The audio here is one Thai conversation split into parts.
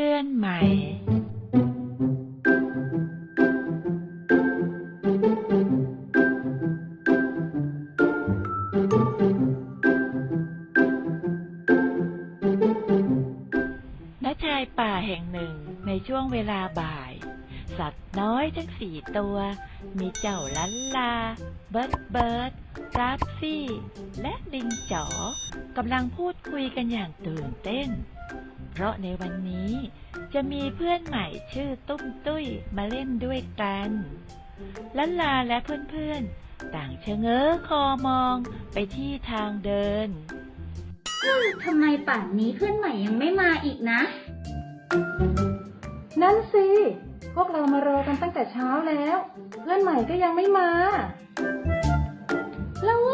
พื่อนใหม่ณชายป่าแห่งหนึ่งในช่วงเวลาบ่าย สัตว์น้อยทั้งสี่ตัว มีเจ้าลันลา เบิร์ดเบิร์ดราฟซี่ และลิงจ๋อกำลังพูดคุยกันอย่างตื่นเต้น เพราะในวันนี้จะมีเพื่อนใหม่ชื่อตุ้มตุ้ยมาเล่นด้วยกันลันลาและเพื่อนๆ ต่างชะเง้อคอมองไปที่ทางเดิน ทำไมป่านนี้เพื่อนใหม่ยังไม่มาอีกนะ นั่นสิ พวกเรามารอกันตั้งแต่เช้าแล้ว เพื่อนใหม่ก็ยังไม่มาเราว่า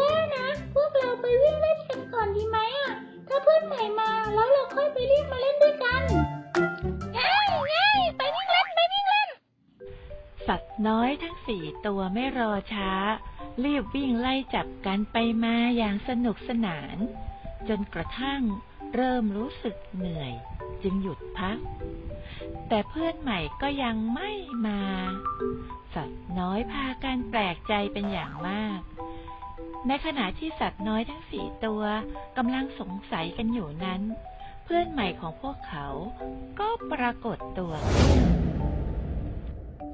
น้อยทั้งสี่ตัวไม่รอช้า รีบวิ่งไล่จับกันไปมาอย่างสนุกสนาน จนกระทั่งเริ่มรู้สึกเหนื่อย จึงหยุดพัก แต่เพื่อนใหม่ก็ยังไม่มา สัตว์น้อยพากันแปลกใจเป็นอย่างมาก ในขณะที่สัตว์น้อยทั้งสี่ตัวกำลังสงสัยกันอยู่นั้น เพื่อนใหม่ของพวกเขาก็ปรากฏตัวขึ้น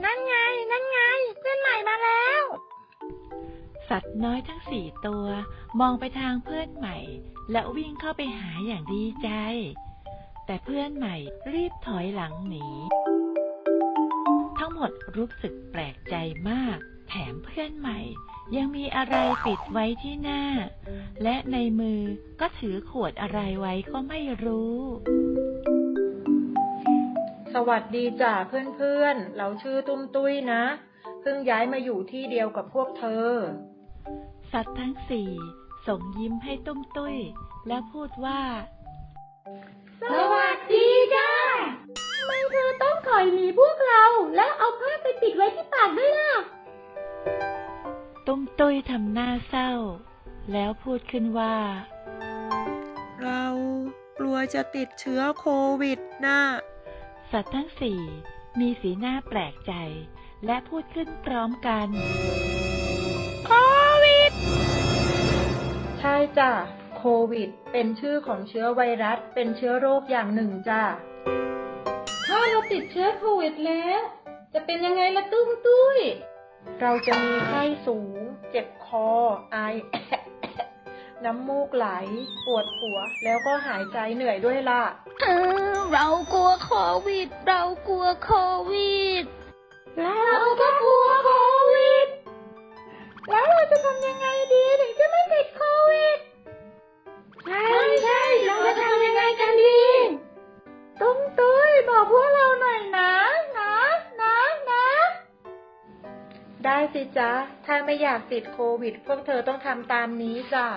นั่นไง นั่นไง เพื่อนใหม่มาแล้ว สัตว์น้อยทั้งสี่ตัว มองไปทางเพื่อนใหม่ และวิ่งเข้าไปหาอย่างดีใจ แต่เพื่อนใหม่รีบถอยหลังหนี ทั้งหมดรู้สึกแปลกใจมาก แถมเพื่อนใหม่ ยังมีอะไรปิดไว้ที่หน้า และในมือก็ถือขวดอะไรไว้ก็ไม่รู้ วัสดีจ้ะเพื่อนๆ เราชื่อตุ้มตุ้ยนะ เพิ่งย้ายมาอยู่ที่เดียวกับพวกเธอ สัตว์ทั้งสี่ส่งยิ้มให้ตุ้มตุ้ย แล้วพูดว่า สวัสดีจ้าทำไมเธอต้องถอยหนีพวกเรา แล้วเอาผ้าไปปิดไว้ที่ปากด้วยล่ะ ตุ้มตุ้ยทำหน้าเศร้า แล้วพูดขึ้นว่า เรากลัวจะติดเชื้อโควิดนะ สัตว์ทั้งสี่มีสีหน้าแปลกใจ และพูดขึ้นพร้อมกัน โควิด ใช่จ้ะ โควิด เป็นชื่อของเชื้อไวรัส เป็นเชื้อโรคอย่างหนึ่งจ้ะ ถ้าเราติดเชื้อโควิดแล้ว จะเป็นยังไงล่ะตุ้มตุ้ย เราจะมีไข้สูง เจ็บคอ ไอ น้ำมูกไหล ปวดหัว แล้วก็หายใจเหนื่อยด้วยล่ะ เออ เรากลัวโควิด เรากลัวโควิด เราก็กลัวโควิด แล้วเราจะทำยังไงดีถึงจะไม่ติดโควิด ใช่ใช่เราจะทำยังไงกันดีตุ้มตุ้ยบอกพวกเราหน่อยนะนะนะนะ ได้สิจ๊ะ ถ้าไม่อยากติดโควิด พวกเธอต้องทำตามนี้จ้ะ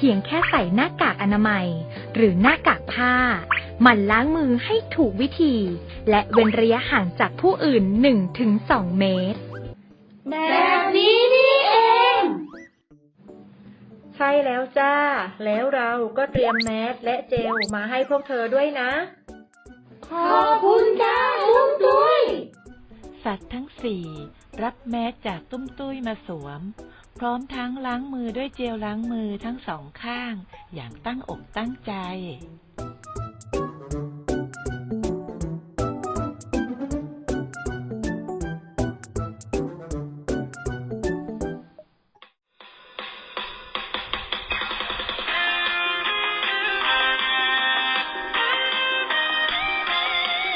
เพียงแค่ใส่หน้ากากอนามัย หรือหน้ากากผ้า หมั่นล้างมือให้ถูกวิธี และเว้นระยะห่างจากผู้อื่น 1-2 เมตร แบบนี้นี่เอง ใช่แล้วจ้า แล้วเราก็เตรียมแมสและเจลมาให้พวกเธอด้วยนะ ขอบคุณจ้าตุ้มตุ้ย สัตว์ทั้งสี่รับแมสจากตุ้มตุ้ยมาสวม พร้อมทั้งล้างมือด้วยเจลล้างมือทั้งสองข้าง อย่างตั้งอกตั้งใจ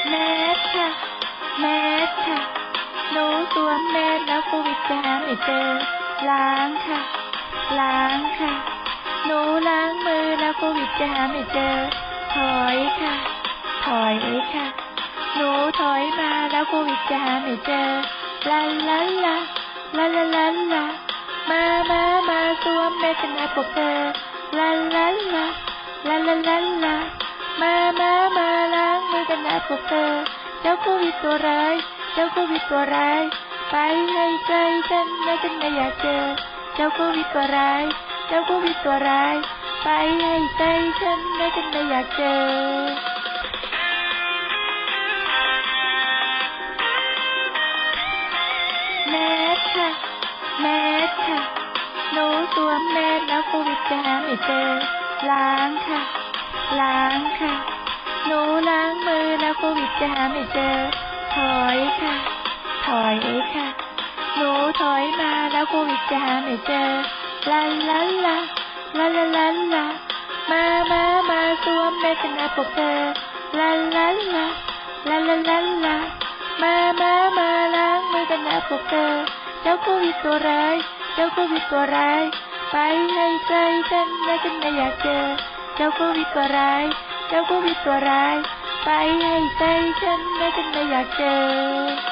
แมสค่ะแมสค่ะหนูสวมแมสแล้วโควิดจะหาไม่เจอ ล้างค่ะ ล้างค่ะ หนูล้างมือแล้วโควิดจะหาไม่เจอ ถอยค่ะ ถอยค่ะ หนูถอยมาแล้วโควิดจะหาไม่เจอลาลาลาลาลาลาลามามามาสวมแมสกันนะพวกเธอลาลาลาลาลาลาลามามามาล้างมือกันนะพวกเธอเจ้าโควิดตัวร้ายเจ้าโควิดตัวร้าย ไปให้ไกลกันนะฉันไม่อยากเจอ เจ้าโควิดตัวร้าย เจ้าโควิดตัวร้าย ไปไปให้ใจฉันนะฉันไม่อยากเจอแมสค่ะแมสค่ะหนูสวมแมสแล้วโควิดจะหาไม่เจอ ล้างค่ะ ล้างค่ะหนูล้างมือแล้วโควิดจะหาไม่เจอถอยค่ะ ถอยค่ะ หนูถอยมาแล้วโควิดจะหาไม่เจอลาลาลาลาลาลาลามามามาสวมแมสกันนะพวกเธอลาลาลาลาลาลาลามามามาล้างมือกันนะพวกเธอ เจ้าโควิดตัวร้าย เจ้าโควิดตัวร้าย ไปให้ไกลฉันนะฉันไม่อยากเจอ เจ้าโควิดตัวร้าย เจ้าโควิดตัวร้าย ไปให้ไกลฉันนะฉันไม่อยากเจอ